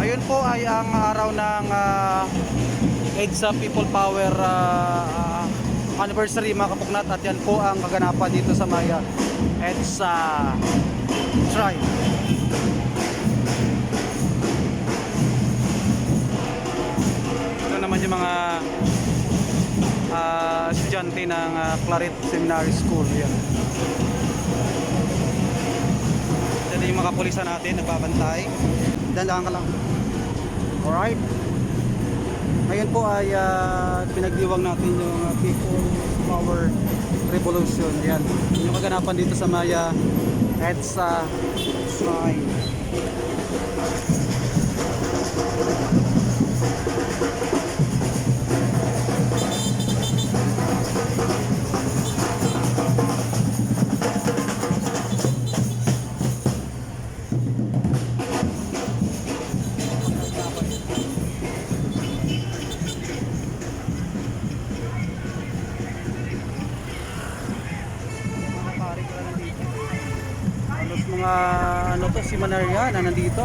Ngayon po ay ang araw ng uh, EDSA People Power uh, anniversary mga kapugnat at yan po ang kaganapan dito sa Maya EDSA Tribe. Ito naman yung mga ah, estudyante ng ah, Claret Seminary School. Yan. Ito yung mga kapulisan natin, nagbabantay. Dandaan ka lang. Alright. Ngayon po ay ah, pinagdiwang natin yung ah, People's Power Revolution. Yan. Yung kaganapan dito sa Maya EDSA Shrine. Mga mga ano to, si Manaria na nandito.